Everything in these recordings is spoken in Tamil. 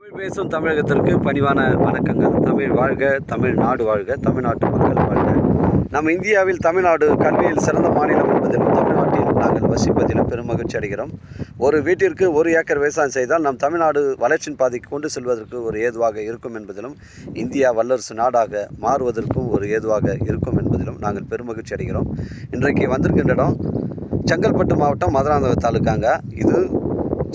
தமிழ் பேசும் தமிழகத்திற்கு பணிவான வணக்கங்கள். தமிழ் வாழ்க தமிழ்நாடு வாழ்க தமிழ்நாட்டு மக்கள் வாழ்க. நம் இந்தியாவில் தமிழ்நாடு கல்வியில் சிறந்த மாநிலம் என்பதிலும் தமிழ்நாட்டில் நாங்கள் வசிப்பதிலும் பெரும் மகிழ்ச்சி அடைகிறோம். ஒரு வீட்டிற்கு ஒரு ஏக்கர் விவசாயம் செய்தால் நம் தமிழ்நாடு வளர்ச்சியின் பாதைக்கு கொண்டு செல்வதற்கு ஒரு ஏதுவாக இருக்கும் என்பதிலும் இந்தியா வல்லரசு நாடாக மாறுவதற்கும் ஒரு ஏதுவாக இருக்கும் என்பதிலும் நாங்கள் பெரும் மகிழ்ச்சி அடைகிறோம். இன்றைக்கு வந்திருக்கின்ற இடம் செங்கல்பட்டு மாவட்டம் மதுராந்தக தாலுக்காங்க இது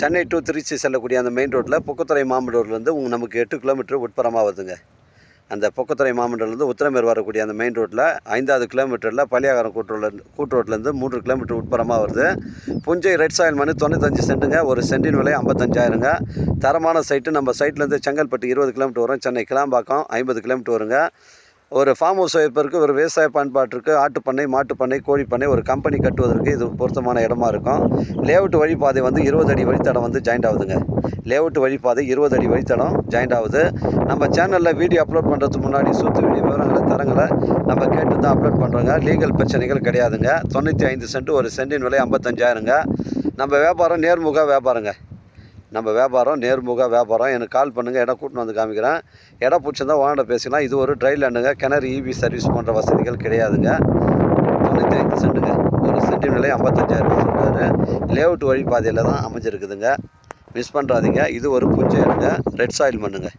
சென்னை டு திருச்சி செல்லக்கூடிய அந்த மெயின் ரோட்டில் பொக்கத்துறை மாமண்டூர்லேருந்து உங்க நமக்கு எட்டு கிலோமீட்டர் உட்புறமாக வருதுங்க. அந்த பொக்குத்துறை மாமண்டூர்லேருந்து உத்தரமேர் வரக்கூடிய அந்த மெயின் ரோட்டில் ஐந்தாவது கிலோமீட்டரில் பள்ளியாகரம் கூட்டுரோட்ல கூட்டுரோட்லேருந்து மூன்று கிலோமீட்டர் உட்புறமாக வருது. புஞ்சை ரெட் சாயில் மணி தொண்ணூத்தஞ்சு சென்ட்டுங்க ஒரு சென்டின் விலை ஐம்பத்தஞ்சாயிரங்க. தரமான சைட்டு நம்ம சைட்லேருந்து செங்கல்பட்டு இருபது கிலோமீட்டர் வரும் சென்னை கிளாம்பாக்கம் ஐம்பது கிலோமீட்டர் வருங்க. ஒரு ஃபார்ம் ஹவுஸ் வைப்பதற்கு ஒரு விவசாய பயன்பாட்டிற்கு ஆட்டுப்பண்ணை மாட்டுப்பண்ணை கோழிப்பண்ணை ஒரு கம்பெனி கட்டுவதற்கு இது பொருத்தமான இடமா இருக்கும். லேஅவுட் வழிபாதை வந்து இருபது அடி வழித்தடம் வந்து ஜாயிண்ட் ஆகுதுங்க. லேஅவுட் வழிபாதை இருபது அடி வழித்தடம் ஜாயிண்ட் ஆகுது. நம்ம சேனலில் வீடியோ அப்லோட் பண்ணுறதுக்கு முன்னாடி சூத்து வீடியோ விவரங்களை தரங்களை நம்ம கேட்டு தான் அப்லோட் பண்ணுறோங்க லீகல் பிரச்சனைகள் கிடையாதுங்க. தொண்ணூற்றி ஐந்து சென்ட் ஒரு சென்டின் விலை ஐம்பத்தஞ்சாயிரங்க. நம்ம வியாபாரம் நேர்முக வியாபாரங்க. நம்ம வியாபாரம் நேர்முக வியாபாரம் எனக்கு கால் பண்ணுங்கள் இடம் கூட்டின்னு வந்து காமிக்கிறேன். இடம் பிடிச்சிருந்தா ஓனர்கிட்ட பேசிக்கலாம். இது ஒரு ட்ரை லேண்டுங்க கிணறு இபி சர்வீஸ் போன்ற வசதிகள் கிடையாதுங்க. தொண்ணூற்றி ஐந்து சென்ட்டுங்க. ஒரு சென்டின் விலை ஐம்பத்தஞ்சாயிரம் சொல்கிறாரு லேஅவுட் வழிபாதையில் தான் அமைஞ்சிருக்குதுங்க. மிஸ் பண்ணுறாதீங்க இது ஒரு பூஞ்சை இடங்க. ரெட் சாயில் மண்ணுங்க.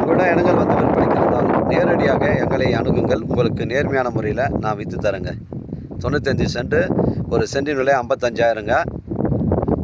உங்களோட இடங்கள் வந்து விற்பனைக்கு இருந்தால் நேரடியாக எங்களை அணுகுங்கள். உங்களுக்கு நேர்மையான முறையில் நான் விற்று தரேங்க. தொண்ணூத்தஞ்சு சென்ட்டு ஒரு சென்டின் விலை ஐம்பத்தஞ்சாயிரங்க.